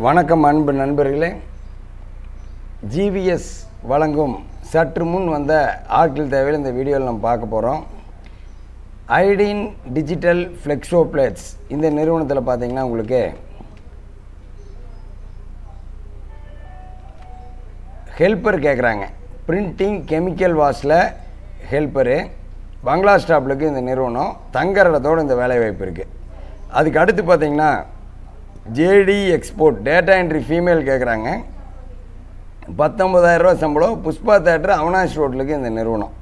வணக்கம் அன்பு நண்பர்களே. ஜிவிஎஸ் வழங்கும் சற்று முன் வந்த ஆட்கள் தேவையில் இந்த வீடியோவில் நம்ம பார்க்க போகிறோம் ஐடின் டிஜிட்டல் ஃப்ளெக்ஸோ பிளேட்ஸ் இந்த நிறுவனத்தில் பார்த்தீங்கன்னா உங்களுக்கு ஹெல்ப்பர் கேட்குறாங்க பிரிண்டிங் கெமிக்கல் வாஷில் ஹெல்ப்பரு பங்களா ஸ்டாப்லுக்கு இந்த நிறுவனம் தங்குற இடத்தோடு இந்த வேலைவாய்ப்பு இருக்குது அதுக்கு அடுத்து பார்த்தீங்கன்னா JD export data entry female கேட்குறாங்க பத்தொம்பதாயிரரூவா சம்பளம். புஷ்பா தேட்டர் அவனாஷ் ரோட்லுக்கு இந்த நிறுவனம்.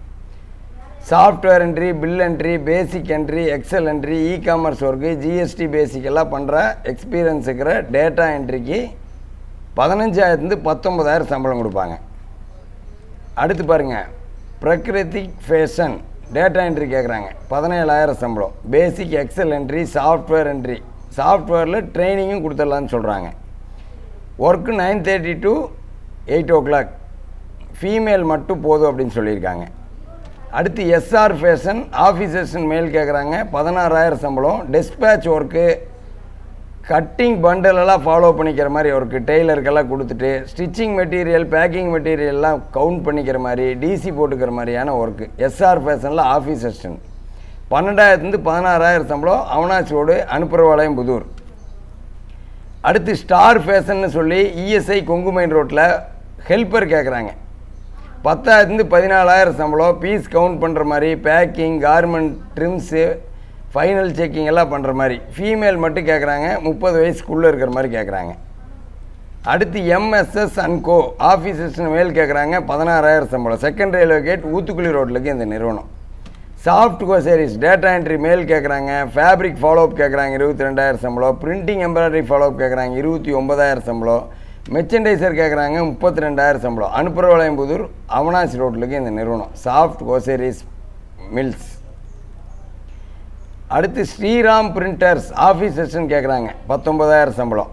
Software entry bill entry basic entry Excel entry e commerce work GST basic எல்லாம் பண்ணுற எக்ஸ்பீரியன்ஸ் இருக்கிற டேட்டா என்ட்ரிக்கு பதினஞ்சாயிரத்துலேருந்து பத்தொம்பதாயிரம் சம்பளம் கொடுப்பாங்க. அடுத்து பாருங்கள் பிரகிருதிக் ஃபேஷன் டேட்டா என்ட்ரி கேட்குறாங்க பதினேழாயிரம் சம்பளம். Basic Excel entry software entry சாஃப்ட்வேரில் ட்ரைனிங்கும் கொடுத்துடலான்னு சொல்கிறாங்க work nine thirty to eight o'clock female மட்டும் போதும் அப்படின்னு சொல்லியிருக்காங்க. அடுத்து எஸ்ஆர் ஃபேஷன் ஆஃபீஸர்ஸ் மேல் கேட்குறாங்க பதினாறாயிரம் சம்பளம். டெஸ்பேட்ச் ஒர்க்கு கட்டிங் பண்டலெல்லாம் ஃபாலோ பண்ணிக்கிற மாதிரி ஒர்க்கு டெய்லருக்கெல்லாம் கொடுத்துட்டு ஸ்டிச்சிங் மெட்டீரியல் பேக்கிங் மெட்டீரியல்லாம் கவுண்ட் பண்ணிக்கிற மாதிரி டிசி போட்டுக்கிற மாதிரியான ஒர்க்கு எஸ்ஆர் ஃபேஷனில் ஆஃபீஸ் அசிஸ்டன்ட் பன்னெண்டாயிரத்துலேருந்து பதினாறாயிரம் சம்பளம் அவனாச்சி ரோடு அனுப்புறவாளையம் புதூர். அடுத்து ஸ்டார் ஃபேஷன்னு சொல்லி இஎஸ்ஐ கொங்குமைன் ரோட்டில் ஹெல்ப்பர் கேட்குறாங்க. பத்தாயிரத்துலேருந்து பதினாலாயிரம் சம்பளம் பீஸ் கவுண்ட் பண்ணுற மாதிரி packing garment trims final checking எல்லாம் பண்ணுற மாதிரி. ஃபீமேல் மட்டும் கேட்குறாங்க முப்பது வயசுக்குள்ளே இருக்கிற மாதிரி கேட்குறாங்க. அடுத்து எம்எஸ்எஸ் அன்கோ ஆஃபீஸர்ஸ்னு மேல் கேட்குறாங்க பதினாறாயிரம் சம்பளம். செகண்ட் ரயில்வே கேட் ஊத்துக்குளி ரோட்லுக்கு இந்த நிறுவனம். சாஃப்ட் கோசரிஸ் டேட்டா என்ட்ரி மேல் கேட்குறாங்க ஃபேப்ரிக் ஃபாலோஅப் கேட்குறாங்க இருபத்தி ரெண்டாயிரம் சம்பளம். பிரிண்டிங் எம்ப்ராய்டரி ஃபாலோஅப் கேட்குறாங்க இருபத்தி ஒன்பதாயிரம் சம்பளம். மெர்ச்சன்டைசர் கேட்குறாங்க முப்பத்தி ரெண்டாயிரம் சம்பளம். அனுப்புறவளையம்புதூர் அவனாசி ரோட்டிலுக்கு இந்த நிறுவனம். சாஃப்ட் கோசேரிஸ் மில்ஸ் அடுத்து ஸ்ரீராம் பிரிண்டர்ஸ் ஆஃபீஸ் செஷன் கேட்குறாங்க பத்தொம்பதாயிரம் சம்பளம்.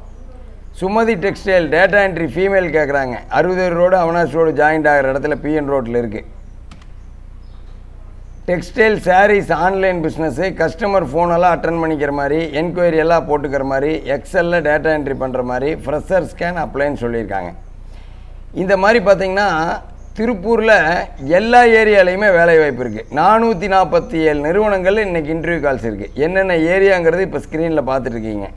Sumathi textile data entry female கேட்குறாங்க அறுபது ரோடு அவனாசி ரோடு ஜாயிண்ட் ஆகிற இடத்துல பிஎன் ரோட்டில் இருக்குது textile saris online business customer ஃபோனெல்லாம் attend பண்ணிக்கிற மாதிரி என்கொயரி எல்லாம் போட்டுக்கிற மாதிரி எக்ஸலில் டேட்டா என்ட்ரி பண்ணுற மாதிரி ஃப்ரெஷர் ஸ்கேன் அப்ளைன்னு சொல்லியிருக்காங்க. இந்த மாதிரி பார்த்திங்கன்னா திருப்பூரில் எல்லா ஏரியாலையுமே வேலை வாய்ப்பு இருக்குது நானூற்றி நாற்பத்தி ஏழு நிறுவனங்கள் இன்றைக்கி இன்டர்வியூ கால்ஸ் இருக்குது என்னென்ன ஏரியாங்கிறது இப்போ ஸ்க்ரீனில் பார்த்துட்ருக்கீங்க.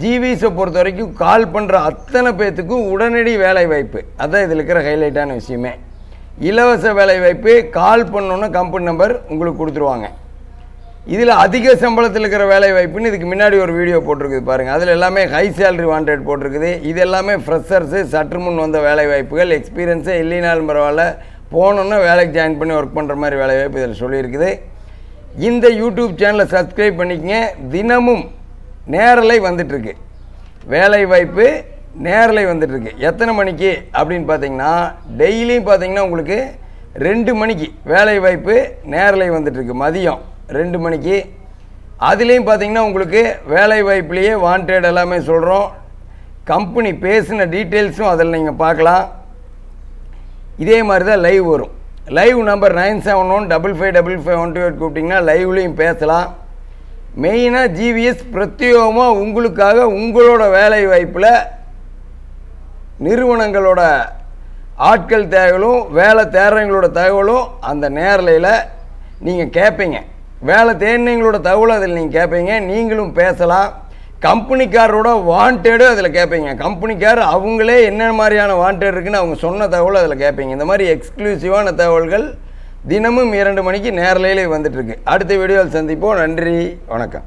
ஜிவிஸை பொறுத்த வரைக்கும் கால் பண்ணுற அத்தனை பேர்த்துக்கும் உடனடி வேலை வாய்ப்பு அதான் இதில் இருக்கிற ஹைலைட்டான விஷயமே. இலவச வேலைவாய்ப்பு கால் பண்ணோன்னு கம்பெனி நம்பர் உங்களுக்கு கொடுத்துருவாங்க. இதில் அதிக சம்பளத்தில் இருக்கிற வேலை வாய்ப்புன்னு இதுக்கு முன்னாடி ஒரு வீடியோ போட்டிருக்குது பாருங்கள் அதில் எல்லாமே ஹை சேலரி வாண்டட் போட்டிருக்குது. இது எல்லாமே ஃப்ரெஷர்ஸு சற்று முன் வந்த வேலை வாய்ப்புகள் எக்ஸ்பீரியன்ஸே இல்லைனாலும் பரவாயில்ல. போனோன்னா வேலைக்கு ஜாயின் பண்ணி ஒர்க் பண்ணுற மாதிரி வேலை வாய்ப்பு இதில் சொல்லியிருக்குது. இந்த யூடியூப் சேனலை சப்ஸ்கிரைப் பண்ணிக்கங்க. தினமும் நேரலை வந்துட்டுருக்கு வேலை வாய்ப்பு நேரலை வந்துட்டுருக்கு. எத்தனை மணிக்கு அப்படின்னு பார்த்தீங்கன்னா டெய்லியும் பார்த்தீங்கன்னா உங்களுக்கு ரெண்டு மணிக்கு வேலை வாய்ப்பு நேரலை வந்துட்டுருக்கு. மதியம் ரெண்டு மணிக்கு. அதுலேயும் பார்த்தீங்கன்னா உங்களுக்கு வேலை வாய்ப்புலேயே வாண்டட் எல்லாமே சொல்கிறோம் கம்பெனி பேசின டீட்டெயில்ஸும் அதில் நீங்கள் பார்க்கலாம். இதே மாதிரி தான் லைவ் வரும். Live number nine seven one double five double five one two eight கூப்பிட்டிங்கன்னா லைவ்லேயும் பேசலாம். மெயினாக ஜிவிஎஸ் பிரத்யேகமாக உங்களுக்காக உங்களோட வேலை வாய்ப்பில் நிறுவனங்களோட ஆட்கள் தேவைகளும் வேலை தேடுறவங்களோட தகவலும் அந்த நேரலையில் நீங்கள் கேட்பீங்க வேலை தேடினவங்களோட தகவலும் அதில் நீங்கள் கேட்பீங்க நீங்களும் பேசலாம். கம்பெனிக்காரோட வாண்டடு அதில் கேட்பீங்க கம்பெனிக்கார் அவங்களே என்ன மாதிரியான வாண்டட் இருக்குன்னு அவங்க சொன்ன தகவல் அதில் கேட்பீங்க இந்த மாதிரி எக்ஸ்க்ளூசிவான தகவல்கள் தினமும் இரண்டு மணிக்கு நேரலையிலே வந்துட்டுருக்கு அடுத்த வீடியோவில் சந்திப்போம். நன்றி. வணக்கம்.